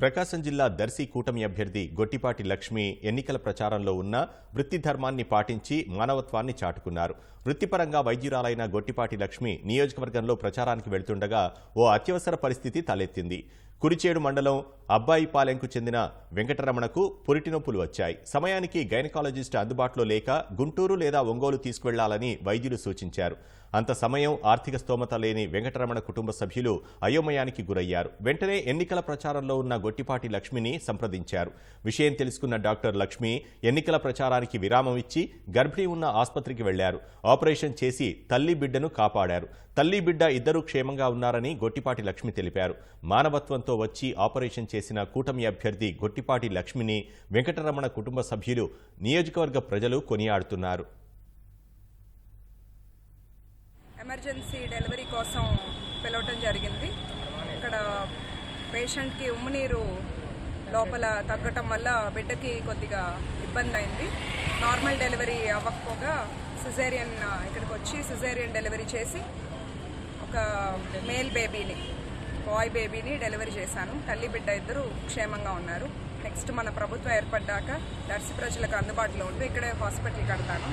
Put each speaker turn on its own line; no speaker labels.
ప్రకాశం జిల్లా దర్శి కూటమి అభ్యర్థి గొట్టిపాటి లక్ష్మి ఎన్నికల ప్రచారంలో ఉన్న వృత్తి ధర్మాన్ని పాటించి మానవత్వాన్ని చాటుకున్నారు. వృత్తిపరంగా వైద్యురాలైన గొట్టిపాటి లక్ష్మి నియోజకవర్గంలో ప్రచారానికి వెళ్తుండగా ఓ అత్యవసర పరిస్థితి తలెత్తింది. కురిచేడు మండలం అబ్బాయిపాలెంకు చెందిన వెంకటరమణకు పురిటి నొప్పులు వచ్చాయి. సమయానికి గైనకాలజిస్ట్ అందుబాటులో లేక గుంటూరు లేదా ఒంగోలు తీసుకువెళ్ళాలని వైద్యులు సూచించారు. అంత సమయం ఆర్థిక స్తోమత లేని వెంకటరమణ కుటుంబ సభ్యులు అయోమయానికి గురయ్యారు. వెంటనే ఎన్నికల ప్రచారంలో ఉన్న గొట్టిపాటి లక్ష్మిని సంప్రదించారు. విషయం తెలుసుకున్న డాక్టర్ లక్ష్మి ఎన్నికల ప్రచారానికి విరామం ఇచ్చి గర్భిణీ ఉన్న ఆసుపత్రికి వెళ్ళారు. ఆపరేషన్ చేసి తల్లి బిడ్డను కాపాడారు. తల్లి బిడ్డ ఇద్దరూ క్షేమంగా ఉన్నారని గొట్టిపాటి లక్ష్మి తెలిపారు. మానవత్వం కుటుంబంతో వచ్చి ఆపరేషన్ చేసిన కూటమి అభ్యర్థి గొట్టిపాటి లక్ష్మిని వెంకటరమణ కుటుంబ సభ్యులు నియోజకవర్గ ప్రజలు కొనియాడుతున్నారు.
ఎమర్జెన్సీ డెలివరీ కోసం పిలవటం జరిగింది. ఇక్కడ పేషెంట్కి ఉమ్మునీరు లోపల తగ్గటం వల్ల బిడ్డకి కొద్దిగా ఇబ్బంది అయింది. నార్మల్ డెలివరీ అవ్వకపోగా సిజేరియన్ ఇక్కడికి వచ్చి సిజేరియన్ డెలివరీ చేసి ఒక మేల్ బేబీని బాయ్ బేబీని డెలివరీ చేశాను. తల్లి బిడ్డ ఇద్దరు క్షేమంగా ఉన్నారు. నెక్స్ట్ మన ప్రభుత్వం ఏర్పడ్డాక దర్శి ప్రజలకు అందుబాటులో ఉంటూ ఇక్కడే హాస్పిటల్ కడతాను.